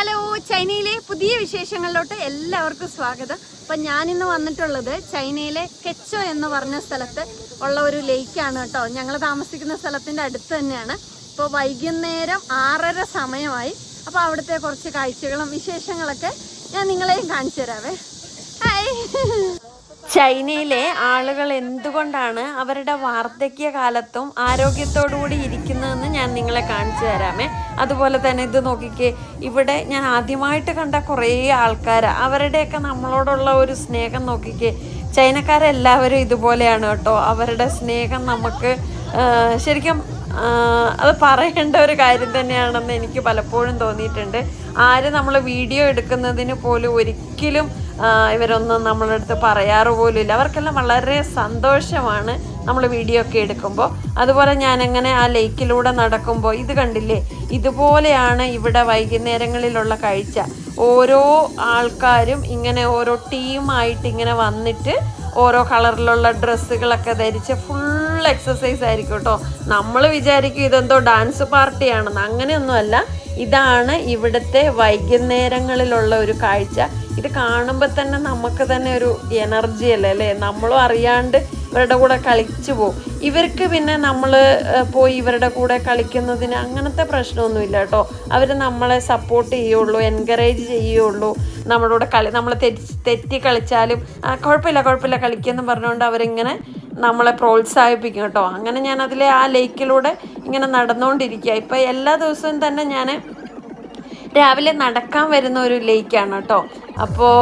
Hello ചൈനയിലെ പുതിയ വിശേഷങ്ങളിലോട്ട് എല്ലാവർക്കും സ്വാഗതം. അപ്പം ഞാനിന്ന് വന്നിട്ടുള്ളത് ചൈനയിലെ കെച്ചോ എന്ന് പറഞ്ഞ സ്ഥലത്ത് ഉള്ള ഒരു ലേക്കാണ് കേട്ടോ. ഞങ്ങൾ താമസിക്കുന്ന സ്ഥലത്തിന്റെ അടുത്ത് തന്നെയാണ്. ഇപ്പോൾ വൈകുന്നേരം ആറര സമയമായി. അപ്പോൾ അവിടുത്തെ കുറച്ച് കാഴ്ചകളും വിശേഷങ്ങളൊക്കെ ഞാൻ നിങ്ങളെയും കാണിച്ചു തരാവേ. ഹായ് ചൈനയിലെ ആളുകൾ എന്തുകൊണ്ടാണ് അവരുടെ വാർദ്ധക്യ കാലത്തും ആരോഗ്യത്തോടുകൂടി ഇരിക്കുന്നതെന്ന് ഞാൻ നിങ്ങളെ കാണിച്ചു തരാമേ. അതുപോലെ തന്നെ ഇത് നോക്കിക്കേ ഇവിടെ ഞാൻ ആദ്യമായിട്ട് കണ്ട കുറേ ആൾക്കാർ അവരുടെയൊക്കെ നമ്മളോടുള്ള ഒരു സ്നേഹം നോക്കിക്കേ. ചൈനക്കാരെല്ലാവരും ഇതുപോലെയാണ് കേട്ടോ. അവരുടെ സ്നേഹം നമുക്ക് ശരിക്കും അത് പറയേണ്ട ഒരു കാര്യം തന്നെയാണെന്ന് എനിക്ക് പലപ്പോഴും തോന്നിയിട്ടുണ്ട്. ആര് നമ്മൾ വീഡിയോ എടുക്കുന്നതിന് പോലും ഒരിക്കലും ഇവരൊന്നും നമ്മളുടെ അടുത്ത് പറയാറ് പോലും ഇല്ല അവർക്കെല്ലാം വളരെ സന്തോഷമാണ് നമ്മൾ വീഡിയോ ഒക്കെ എടുക്കുമ്പോൾ അതുപോലെ ഞാനങ്ങനെ ആ ലേക്കിലൂടെ നടക്കുമ്പോൾ ഇത് കണ്ടില്ലേ? ഇതുപോലെയാണ് ഇവിടെ വൈകുന്നേരങ്ങളിലുള്ള കാഴ്ച. ഓരോ ആൾക്കാരും ഇങ്ങനെ ഓരോ ടീമായിട്ട് ഇങ്ങനെ വന്നിട്ട് ഓരോ കളറിലുള്ള ഡ്രസ്സുകളൊക്കെ ധരിച്ച് ഫുൾ എക്സസൈസ് ആയിരിക്കും കേട്ടോ. നമ്മൾ വിചാരിക്കും ഇതെന്തോ ഡാൻസ് പാർട്ടിയാണെന്ന് അങ്ങനെയൊന്നുമല്ല. ഇതാണ് ഇവിടുത്തെ വൈകുന്നേരങ്ങളിലുള്ള ഒരു കാഴ്ച. ഇത് കാണുമ്പോൾ തന്നെ നമുക്ക് തന്നെ ഒരു എനർജി അല്ലേ അല്ലേ? നമ്മളും അറിയാണ്ട് ഇവരുടെ കൂടെ കളിച്ചു പോകും ഇവർക്ക് പിന്നെ നമ്മൾ പോയി ഇവരുടെ കൂടെ കളിക്കുന്നതിന് അങ്ങനത്തെ പ്രശ്നമൊന്നുമില്ല കേട്ടോ. അവർ നമ്മളെ സപ്പോർട്ട് ചെയ്യുള്ളൂ എൻകറേജ് ചെയ്യുള്ളൂ. നമ്മളോട് കളി നമ്മൾ തെറ്റി തെറ്റി കളിച്ചാലും "ആ, കുഴപ്പമില്ല കുഴപ്പമില്ല കളിക്കുമെന്ന് പറഞ്ഞുകൊണ്ട് അവരിങ്ങനെ നമ്മളെ പ്രോത്സാഹിപ്പിക്കും കേട്ടോ. അങ്ങനെ ഞാൻ അതിലെ ആ ലേക്കിലൂടെ ഇങ്ങനെ നടന്നുകൊണ്ടിരിക്കുക ഇപ്പം എല്ലാ ദിവസവും തന്നെ ഞാൻ രാവിലെ നടക്കാൻ വരുന്ന ഒരു ലേക്കാണ് കേട്ടോ. അപ്പോൾ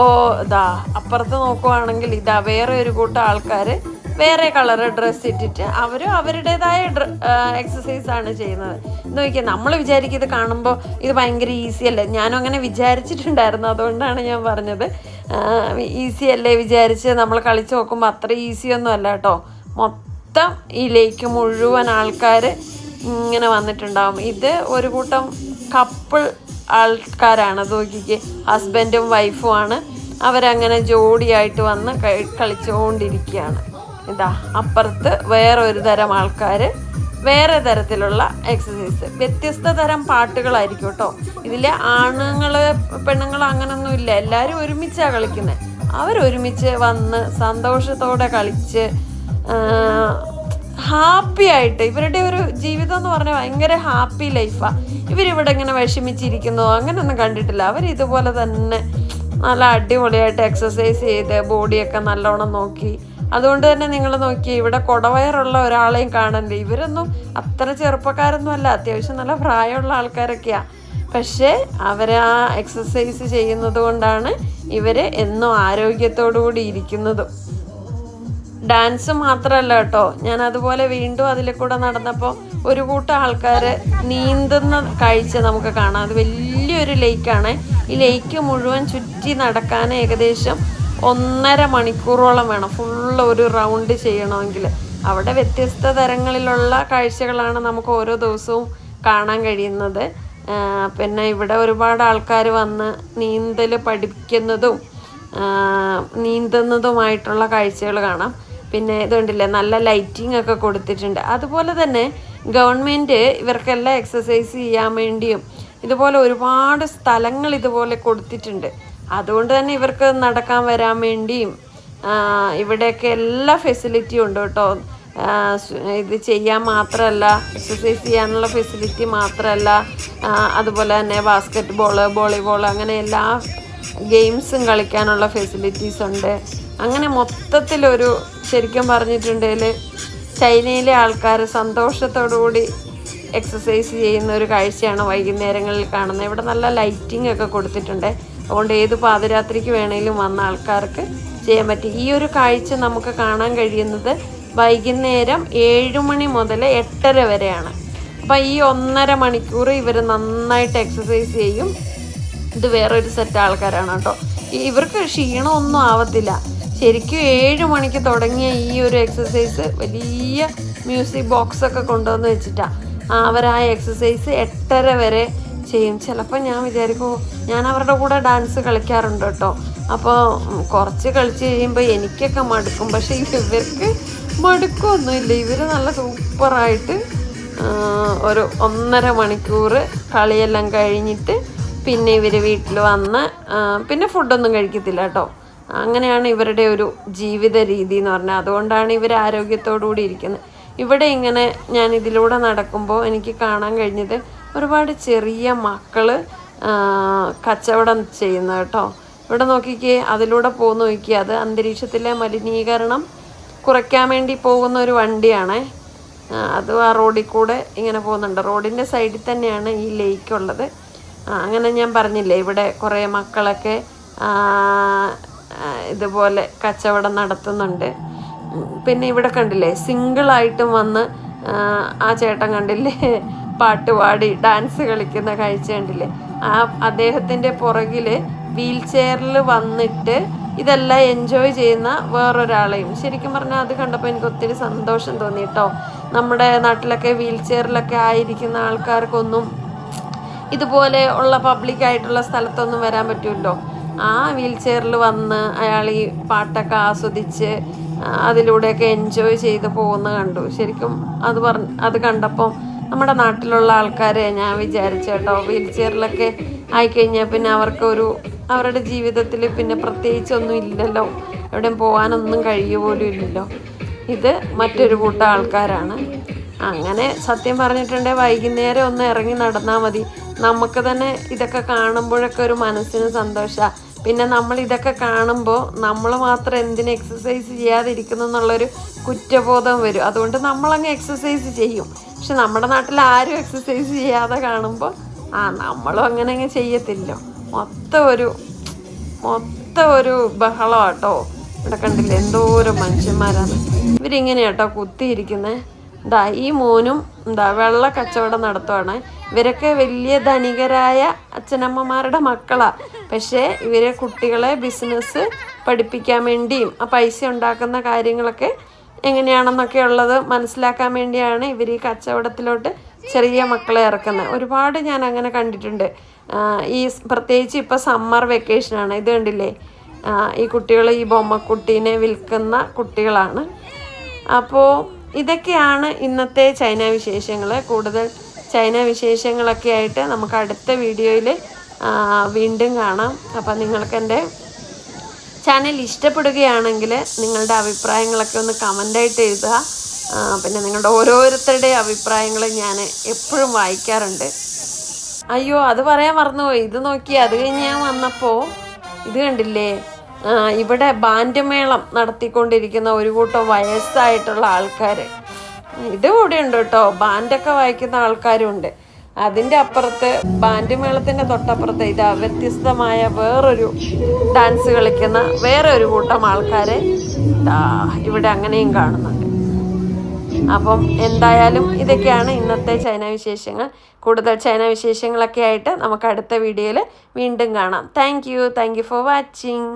ഇതാ അപ്പുറത്ത് നോക്കുവാണെങ്കിൽ ഇതാ വേറെ ഒരു കൂട്ടം ആൾക്കാർ വേറെ കളർ ഡ്രസ്സ് ഇട്ടിട്ട് അവരും അവരുടേതായ എക്സസൈസ് ആണ് ചെയ്യുന്നത്. നോക്കിയാൽ നമ്മൾ വിചാരിക്കും ഇത് കാണുമ്പോൾ ഇത് ഭയങ്കര ഈസി അല്ലേ? ഞാനും അങ്ങനെ വിചാരിച്ചിട്ടുണ്ടായിരുന്നു അതുകൊണ്ടാണ് ഞാൻ പറഞ്ഞത്. ഈസി അല്ലേ വിചാരിച്ച് നമ്മൾ കളിച്ച് നോക്കുമ്പോൾ അത്ര ഈസി ഒന്നും അല്ല കേട്ടോ. മൊത്തം ഈ ലേക്ക് മുഴുവൻ ആൾക്കാർ ഇങ്ങനെ വന്നിട്ടുണ്ടാവും. ഇത് ഒരു കൂട്ടം കപ്പിൾ ആൾക്കാരാണ്. അത് നോക്കിക്ക് ഹസ്ബൻഡും വൈഫുമാണ് അവരങ്ങനെ ജോഡിയായിട്ട് വന്ന് കളി- കളിച്ചുകൊണ്ടിരിക്കുകയാണ് ഇതാ അപ്പുറത്ത് വേറെ ഒരു തരം ആൾക്കാർ വേറെ തരത്തിലുള്ള എക്സസൈസ് വ്യത്യസ്ത തരം പാട്ടുകളായിരിക്കും കേട്ടോ. ഇതിൽ ആണുങ്ങൾ പെണ്ണുങ്ങൾ അങ്ങനൊന്നും ഇല്ല. എല്ലാവരും ഒരുമിച്ചാണ് കളിക്കുന്നത് അവരൊരുമിച്ച് വന്ന് സന്തോഷത്തോടെ കളിച്ച് ഹാപ്പി ആയിട്ട് ഇവരുടെ ഒരു ജീവിതം എന്ന് പറഞ്ഞാൽ ഭയങ്കര ഹാപ്പി ലൈഫാണ് ഇവരിവിടെ ഇങ്ങനെ വിഷമിച്ചിരിക്കുന്നു അങ്ങനെയൊന്നും കണ്ടിട്ടില്ല. അവർ ഇതുപോലെ തന്നെ നല്ല അടിപൊളിയായിട്ട് എക്സസൈസ് ചെയ്ത് ബോഡിയൊക്കെ നല്ലോണം നോക്കി അതുകൊണ്ട് തന്നെ നിങ്ങൾ നോക്കി ഇവിടെ കൊടവയറുള്ള ഒരാളെയും കാണണ്ടേ? ഇവരൊന്നും അത്ര ചെറുപ്പക്കാരൊന്നും അല്ല. അത്യാവശ്യം നല്ല പ്രായമുള്ള ആൾക്കാരൊക്കെയാണ് പക്ഷേ അവർ ആ എക്സസൈസ് ചെയ്യുന്നത് കൊണ്ടാണ് ഇവർ എന്നും ആരോഗ്യത്തോടു കൂടി ഇരിക്കുന്നതും. ഡാൻസ് മാത്രമല്ല കേട്ടോ. ഞാൻ അതുപോലെ വീണ്ടും അതിൽ കൂടെ നടന്നപ്പോൾ ഒരു കൂട്ടം ആൾക്കാർ നീന്തുന്ന കാഴ്ച നമുക്ക് കാണാം. അത് വലിയൊരു ലേക്കാണ് ഈ ലേക്ക് മുഴുവൻ ചുറ്റി നടക്കാൻ ഏകദേശം ഒന്നര മണിക്കൂറോളം വേണം. ഫുള്ള് ഒരു റൗണ്ട് ചെയ്യണമെങ്കിൽ. അവിടെ വ്യത്യസ്ത തരങ്ങളിലുള്ള കാഴ്ചകളാണ് നമുക്ക് ഓരോ ദിവസവും കാണാൻ കഴിയുന്നത്. പിന്നെ ഇവിടെ ഒരുപാട് ആൾക്കാർ വന്ന് നീന്തൽ പഠിക്കുന്നതും നീന്തുന്നതുമായിട്ടുള്ള കാഴ്ചകൾ കാണാം. പിന്നെ ഇതുണ്ടല്ലേ നല്ല ലൈറ്റിംഗ് ഒക്കെ കൊടുത്തിട്ടുണ്ട്. അതുപോലെ തന്നെ ഗവൺമെന്റ് ഇവർക്കെല്ലാം എക്സസൈസ് ചെയ്യാൻ വേണ്ടിയും ഇതുപോലെ ഒരുപാട് സ്ഥലങ്ങൾ ഇതുപോലെ കൊടുത്തിട്ടുണ്ട്. അതുകൊണ്ട് തന്നെ ഇവർക്ക് നടക്കാൻ വരാൻ വേണ്ടിയും ഇവിടെയൊക്കെ എല്ലാ ഫെസിലിറ്റിയും ഉണ്ട് കേട്ടോ. ഇത് ചെയ്യാൻ മാത്രമല്ല എക്സസൈസ് ചെയ്യാനുള്ള ഫെസിലിറ്റി മാത്രമല്ല അതുപോലെ തന്നെ ബാസ്ക്കറ്റ് ബോൾ വോളിബോൾ അങ്ങനെ എല്ലാ ഗെയിംസും കളിക്കാനുള്ള ഫെസിലിറ്റീസ് ഉണ്ട്. അങ്ങനെ മൊത്തത്തിലൊരു ശരിക്കും പറഞ്ഞിട്ടുണ്ടെങ്കിൽ ചൈനയിലെ ആൾക്കാർ സന്തോഷത്തോടുകൂടി എക്സസൈസ് ചെയ്യുന്ന ഒരു കാഴ്ചയാണ് വൈകുന്നേരങ്ങളിൽ കാണുന്നത്. ഇവിടെ നല്ല ലൈറ്റിംഗ് ഒക്കെ കൊടുത്തിട്ടുണ്ട്. അതുകൊണ്ട് ഏത് പാതിരാത്രിക്ക് വേണേലും വന്ന ആൾക്കാർക്ക് ചെയ്യാൻ പറ്റും. ഈ ഒരു കാഴ്ച നമുക്ക് കാണാൻ കഴിയുന്നത് വൈകുന്നേരം ഏഴ് മണി മുതൽ എട്ടര വരെയാണ്. അപ്പം ഈ ഒന്നര മണിക്കൂർ ഇവർ നന്നായിട്ട് എക്സസൈസ് ചെയ്യും. ഇത് വേറൊരു സെറ്റ് ആൾക്കാരാണ് കേട്ടോ. ഇവർക്ക് ക്ഷീണമൊന്നും ആവത്തില്ല. ശരിക്കും ഏഴ് മണിക്ക് തുടങ്ങിയ ഈ ഒരു എക്സസൈസ് വലിയ മ്യൂസിക് ബോക്സൊക്കെ കൊണ്ടുവന്ന് വെച്ചിട്ടാണ് അവർ ആ എക്സസൈസ് എട്ടര വരെ ചെയ്യും. ചിലപ്പോൾ ഞാൻ വിചാരിക്കും ഞാൻ അവരുടെ കൂടെ ഡാൻസ് കളിക്കാറുണ്ട് കേട്ടോ. അപ്പോൾ കുറച്ച് കളിച്ച് കഴിയുമ്പോൾ എനിക്കൊക്കെ മടുക്കും. പക്ഷേ ഇവർക്ക് മടുക്കൊന്നുമില്ല. ഇവർ നല്ല സൂപ്പറായിട്ട് ഒരു ഒന്നര മണിക്കൂർ കളിയെല്ലാം കഴിഞ്ഞിട്ട് പിന്നെ ഇവർ വീട്ടിൽ വന്ന് പിന്നെ ഫുഡൊന്നും കഴിക്കത്തില്ല കേട്ടോ. അങ്ങനെയാണ് ഇവരുടെ ഒരു ജീവിത രീതി എന്ന് പറഞ്ഞാൽ അതുകൊണ്ടാണ് ഇവർ ആരോഗ്യത്തോടുകൂടി ഇരിക്കുന്നത്. ഇവിടെ ഇങ്ങനെ ഞാൻ ഇതിലൂടെ നടക്കുമ്പോൾ എനിക്ക് കാണാൻ കഴിഞ്ഞത് ഒരുപാട് ചെറിയ മക്കൾ കച്ചവടം ചെയ്യുന്ന കേട്ടോ. ഇവിടെ നോക്കിക്കേ അതിലൂടെ പോകുന്ന നോക്കിയേ അത് അന്തരീക്ഷത്തിലെ മലിനീകരണം കുറയ്ക്കാൻ വേണ്ടി പോകുന്ന ഒരു വണ്ടിയാണേ. അത് ആ റോഡിൽ കൂടെ ഇങ്ങനെ പോകുന്നുണ്ട്. റോഡിന്റെ സൈഡിൽ തന്നെയാണ് ഈ ലേക്ക് ഉള്ളത്. അങ്ങനെ ഞാൻ പറഞ്ഞില്ലേ ഇവിടെ കുറേ മക്കളൊക്കെ ഇതുപോലെ കച്ചവടം നടത്തുന്നുണ്ട്. പിന്നെ ഇവിടെ കണ്ടില്ലേ സിംഗിളായിട്ടും വന്ന് ആ ചേട്ടൻ കണ്ടില്ലേ പാട്ട് പാടി ഡാൻസ് കളിക്കുന്ന കാഴ്ച കണ്ടില്ലേ? ആ അദ്ദേഹത്തിന്റെ പുറകിൽ വീൽ ചെയറിൽ വന്നിട്ട് ഇതെല്ലാം എൻജോയ് ചെയ്യുന്ന വേറൊരാളെയും. ശരിക്കും പറഞ്ഞാൽ അത് കണ്ടപ്പോൾ എനിക്ക് ഒത്തിരി സന്തോഷം തോന്നി കേട്ടോ നമ്മുടെ നാട്ടിലൊക്കെ വീൽ ചെയറിലൊക്കെ ആയിരിക്കുന്ന ആൾക്കാർക്കൊന്നും ഇതുപോലെ ഉള്ള പബ്ലിക് ആയിട്ടുള്ള സ്ഥലത്തൊന്നും വരാൻ പറ്റുമല്ലോ ആ വീൽ ചെയറിൽ വന്ന് അയാൾ ഈ പാട്ടൊക്കെ ആസ്വദിച്ച് അതിലൂടെയൊക്കെ എൻജോയ് ചെയ്ത് പോകുന്ന കണ്ടു. ശരിക്കും അത് പറഞ്ഞ് അത് കണ്ടപ്പോൾ നമ്മുടെ നാട്ടിലുള്ള ആൾക്കാരെ ഞാൻ വിചാരിച്ചു വീൽ ചെയറിലൊക്കെ ആയിക്കഴിഞ്ഞാൽ പിന്നെ അവർക്കൊരു അവരുടെ ജീവിതത്തിൽ പിന്നെ പ്രത്യേകിച്ചൊന്നും ഇല്ലല്ലോ. എവിടെയും പോകാനൊന്നും കഴിയുക പോലും ഇല്ലല്ലോ. ഇത് മറ്റൊരു കൂട്ടം ആൾക്കാരാണ്. അങ്ങനെ സത്യം പറഞ്ഞിട്ടുണ്ടെങ്കിൽ വൈകുന്നേരം ഒന്ന് ഇറങ്ങി നടന്നാൽ മതി. നമുക്ക് തന്നെ ഇതൊക്കെ കാണുമ്പോഴൊക്കെ ഒരു മനസ്സിന് സന്തോഷമാണ് പിന്നെ നമ്മൾ ഇതൊക്കെ കാണുമ്പോൾ നമ്മൾ മാത്രം എന്തിനു എക്സസൈസ് ചെയ്യാതിരിക്കുന്നു എന്നുള്ളൊരു കുറ്റബോധം വരും. അതുകൊണ്ട് നമ്മളങ്ങ് എക്സസൈസ് ചെയ്യും. പക്ഷെ നമ്മുടെ നാട്ടിൽ ആരും എക്സസൈസ് ചെയ്യാതെ കാണുമ്പോൾ ആ നമ്മളും അങ്ങനെ അങ്ങ് ചെയ്യത്തില്ലോ. മൊത്തം ഒരു മൊത്തം ഒരു ബഹളം കേട്ടോ ഇവിടെ കണ്ടില്ല എന്തോരം മനുഷ്യന്മാരാണ്. ഇവരിങ്ങനെ കേട്ടോ കുത്തിയിരിക്കുന്നത് ഇതാ ഈ മോനും എന്താ വെള്ള കച്ചവടം നടത്തുവാണ്. ഇവരൊക്കെ വലിയ ധനികരായ അച്ഛനമ്മമാരുടെ മക്കളാ. പക്ഷേ ഇവരെ കുട്ടികളെ ബിസിനസ് പഠിപ്പിക്കാൻ വേണ്ടിയും ആ പൈസ ഉണ്ടാക്കുന്ന കാര്യങ്ങളൊക്കെ എങ്ങനെയാണെന്നൊക്കെ ഉള്ളത് മനസ്സിലാക്കാൻ വേണ്ടിയാണ് ഇവർ ഈ കച്ചവടത്തിലോട്ട് ചെറിയ മക്കളെ ഇറക്കുന്നത്. ഒരുപാട് ഞാൻ അങ്ങനെ കണ്ടിട്ടുണ്ട് ഈ പ്രത്യേകിച്ച് ഇപ്പോൾ സമ്മർ വെക്കേഷനാണ്. ഇത് കണ്ടില്ലേ? ഈ കുട്ടികൾ ഈ ബൊമ്മക്കുട്ടീനെ വിൽക്കുന്ന കുട്ടികളാണ്. അപ്പോൾ ഇതൊക്കെയാണ് ഇന്നത്തെ ചൈന വിശേഷങ്ങൾ കൂടുതൽ ചൈന വിശേഷങ്ങളൊക്കെ ആയിട്ട് നമുക്ക് അടുത്ത വീഡിയോയിൽ വീണ്ടും കാണാം. അപ്പം നിങ്ങൾക്ക് എന്റെ ചാനൽ ഇഷ്ടപ്പെടുകയാണെങ്കിൽ നിങ്ങളുടെ അഭിപ്രായങ്ങളൊക്കെ ഒന്ന് കമന്റായിട്ട് എഴുതുക. പിന്നെ നിങ്ങളുടെ ഓരോരുത്തരുടെ അഭിപ്രായങ്ങൾ ഞാൻ എപ്പോഴും വായിക്കാറുണ്ട്. അയ്യോ അത് പറയാൻ മറന്നുപോയി. ഇത് നോക്കി അത് കഴിഞ്ഞ് ഞാൻ വന്നപ്പോൾ ഇത് കണ്ടില്ലേ? ഇവിടെ ബാൻഡ്മേളം നടത്തിക്കൊണ്ടിരിക്കുന്ന ഒരു കൂട്ടം വയസ്സായിട്ടുള്ള ആൾക്കാർ ഇതും കൂടെ ഉണ്ട് കേട്ടോ. ബാൻഡൊക്കെ വായിക്കുന്ന ആൾക്കാരും ഉണ്ട് അതിന്റെ അപ്പുറത്ത് ബാൻഡ് മേളത്തിന്റെ തൊട്ടപ്പുറത്ത് ഇതാ വ്യത്യസ്തമായ വേറൊരു ഡാൻസ് കളിക്കുന്ന വേറെ ഒരു കൂട്ടം ആൾക്കാരെ ഇവിടെ അങ്ങനെയും കാണുന്നുണ്ട്. അപ്പം എന്തായാലും ഇതൊക്കെയാണ് ഇന്നത്തെ ചൈന വിശേഷങ്ങൾ. കൂടുതൽ ചൈന വിശേഷങ്ങളൊക്കെ ആയിട്ട് നമുക്ക് അടുത്ത വീഡിയോയിൽ വീണ്ടും കാണാം. Thank you thank you for watching